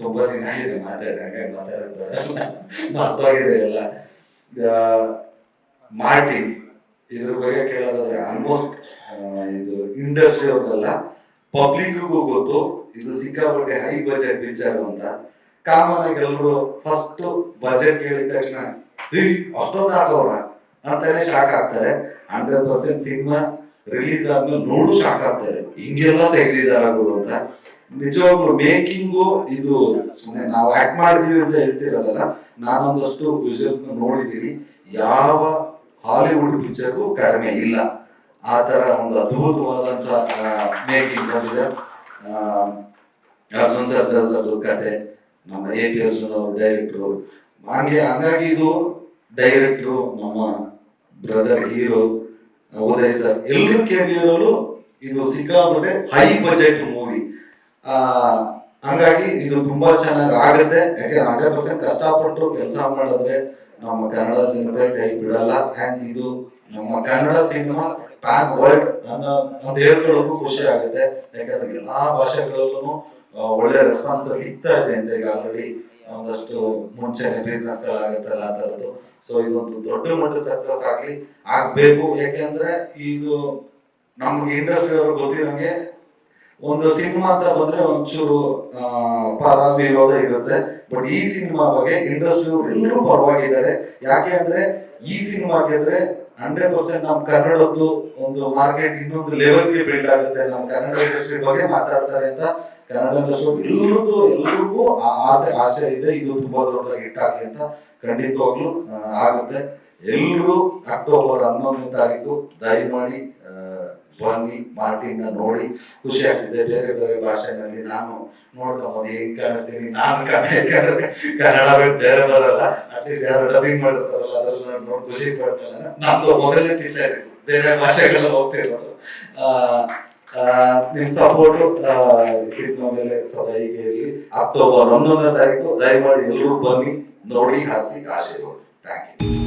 ತುಂಬಾ ದಿನ ಆಗಿದೆ ಮಾತಾಡೋದು. ಮರ್ತೋಗಿದೆ ಎಲ್ಲ. ಮಾರ್ಟಿನ್ ಇದ್ರ ಬಗ್ಗೆ ಕೇಳೋದಾದ್ರೆ ಆಲ್ಮೋಸ್ಟ್ ಇದು ಇಂಡಸ್ಟ್ರಿ ಅವ್ರಿಗೆಲ್ಲ ಪಬ್ಲಿಕ್ಗೂ ಗೊತ್ತು. ಇದು ಸಿಕ್ಕಾಪಟ್ಟೆ ಹೈ ಬಜೆಟ್ ಪಿಕ್ಚರ್ ಅಂತ. ಕಾಮನ್ ಆಗಿ ಎಲ್ಲರೂ ಫಸ್ಟ್ ಬಜೆಟ್ ಕೇಳಿದ ತಕ್ಷಣ "ಏಯ್, ಅಷ್ಟೊಂದು ಹಾಕವ್ರ ಅಂತಾನೆ ಶಾಕ್ ಆಗ್ತಾರೆ. ಹಂಡ್ರೆಡ್ ಪರ್ಸೆಂಟ್ ಸಿನಿಮಾ ರಿಲೀಸ್ ಆದ್ಮೇಲೆ ನೋಡು ಶಾಕ್ ಆಗ್ತಾರೆ. ಹಿಂಗೆಲ್ಲ ತೆಗೆದಿದ್ದಾರೆ ಅಂತ. ನಿಜವಾಗ್ಲು ಮೇಕಿಂಗು ಇದು ಸುಮ್ಮನೆ ನಾವು ಆಕ್ಟ್ ಮಾಡಿದೀವಿ ಅಂತ ಹೇಳ್ತಿರೋದಲ್ಲ ನಾನೊಂದಷ್ಟು ವಿಜುವಲ್ಸ್ ನೋಡಿದೀನಿ. ಯಾವ ಹಾಲಿವುಡ್ ಪಿಕ್ಚರ್ಗೂ ಕಡಿಮೆ ಇಲ್ಲ. ಆ ತರ ಒಂದು ಅದ್ಭುತವಾದಂತ ಮೇಕಿಂಗ್ ಆ, ಅರ್ಜುನ್ ಸರ್ ಕತೆ ನಮ್ಮ ಎ ಪಿ ಅರ್ಜುನ್ ಅವರು ಡೈರೆಕ್ಟ್ರು ಹಂಗೆ ಹಂಗಾಗಿ ಇದು ಡೈರೆಕ್ಟ್ರು ನಮ್ಮ ಬ್ರದರ್ ಹೀರೋ ಉದಯ್ ಸರ್ ಎಲ್ಲರೂ ಕೆರಿಯರಲ್ಲೂ ಇದು ಸಿಕ್ಕಾಪಟ್ಟೆ ಹೈ ಬಜೆಟ್ ಹಂಗಾಗಿ ಇದು ತುಂಬಾ ಚೆನ್ನಾಗಿ ಆಗುತ್ತೆ. ಯಾಕೆ ಹಂಡ್ರೆಡ್ ಪರ್ಸೆಂಟ್ ಕಷ್ಟಪಟ್ಟು ಕೆಲಸ ಮಾಡಿದ್ರೆ ನಮ್ಮ ಕನ್ನಡ ಜನತೆ ಕೈ ಬಿಡಲ್ಲ. ಅಂಡ್ ಇದು ನಮ್ಮ ಕನ್ನಡ ಸಿನಿಮಾ ಪ್ಯಾನ್ ವರ್ಲ್ಡ್ ಅನ್ನೋ ಅಂತ ಹೇಳ್ಕೊಳ್ಳೋಕು ಖುಷಿ ಆಗುತ್ತೆ. ಯಾಕಂದ್ರೆ ಎಲ್ಲಾ ಭಾಷೆಗಳಲ್ಲೂ ಒಳ್ಳೆ ರೆಸ್ಪಾನ್ಸ್ ಸಿಗ್ತಾ ಇದೆ ಅಂತ ಈಗ ಆಲ್ರೆಡಿ ಒಂದಷ್ಟು ಮುಂಚೆನೆ ಬಿಸ್ನೆಸ್ ಗಳಾಗುತ್ತಲ್ಲ ಆ ತರದ್ದು. ಸೊ ಇದೊಂದು ದೊಡ್ಡ ಮಟ್ಟದ ಸಕ್ಸಸ್ ಆಗ್ಲಿ ಆಗ್ಬೇಕು. ಯಾಕೆಂದ್ರೆ ಇದು ನಮ್ಗೆ ಇಂಡಸ್ಟ್ರಿ ಅವ್ರಿಗೆ ಗೊತ್ತಿರಂಗೆ ಒಂದು ಸಿನಿಮಾ ಅಂತ ಬಂದ್ರೆ ಒಂಚೂರು ಪರ ವಿರೋಧ ಇರುತ್ತೆ. ಬಟ್ ಈ ಸಿನಿಮಾ ಬಗ್ಗೆ ಇಂಡಸ್ಟ್ರಿ ಎಲ್ಲರೂ ಪರವಾಗಿದ್ದಾರೆ. ಯಾಕೆ ಅಂದ್ರೆ ಈ ಸಿನಿಮಾ ಗೆದ್ರೆ ಹಂಡ್ರೆಡ್ ಪರ್ಸೆಂಟ್ ನಮ್ ಕನ್ನಡದ್ದು ಒಂದು ಮಾರ್ಕೆಟ್ ಇನ್ನೊಂದು ಲೆವೆಲ್ಗೆ ಬಿಲ್ಡ್ ಆಗುತ್ತೆ. ನಮ್ಮ ಕನ್ನಡ ಇಂಡಸ್ಟ್ರಿ ಬಗ್ಗೆ ಮಾತಾಡ್ತಾರೆ ಅಂತ ಕನ್ನಡ ಇಂಡಸ್ಟ್ರಿ ಎಲ್ಲರದ್ದು, ಎಲ್ರಿಗೂ ಆಸೆ ಆಸೆ ಇದೆ. ಇದು ತುಂಬಾ ದೊಡ್ಡದಾಗಿ ಇಟ್ಟಾಗ್ಲಿ ಅಂತ ಖಂಡಿತವಾಗ್ಲೂ ಆಗುತ್ತೆ. ಎಲ್ಲರೂ ಅಕ್ಟೋಬರ್ ಹನ್ನೊಂದನೇ ತಾರೀಕು ದಯಮಾಡಿ ಬನ್ನಿ ಮಾರ್ಟಿನ ನೋಡಿ. ಖುಷಿ ಆಗ್ತಿದೆ. ಬೇರೆ ಬೇರೆ ಭಾಷೆಗಳಲ್ಲಿ ನಾನು ನೋಡ್ಕೊಂಬೋದು ಹೇಗ್ ಕಾಣಿಸ್ತೀನಿ? ನಾನು ಕನ್ನಡ ಬೇರೆ ಬರಲ್ಲ ಅಟ್ಲೀಸ್ಟ್ ಯಾರು ಡಬ್ಬಿಂಗ್ ಮಾಡಿರ್ತಾರಲ್ಲ ಅದ್ರಲ್ಲಿ ನಾನು ನೋಡಿ ಖುಷಿ ಪಡ್ತಾರೆ ನಮ್ದು ಮೊದಲನೇ ಪಿಕ್ಚರ್ ಇತ್ತು ಬೇರೆ ಭಾಷೆಗೆಲ್ಲ ಹೋಗ್ತಿರೋದು ನಿಮ್ ಸಪೋರ್ಟ್ ಸಿನಿಮಾ ಮೇಲೆ ಸದಾ ಹೀಗೆ ಇರಲಿ. ಅಕ್ಟೋಬರ್ ಹನ್ನೊಂದನೇ ತಾರೀಕು ದಯಮಾಡಿ ಎಲ್ಲರೂ ಬನ್ನಿ, ನೋಡಿ, ಹಾಸಿ, ಆಶೀರ್ವದಿಸಿ. Thank you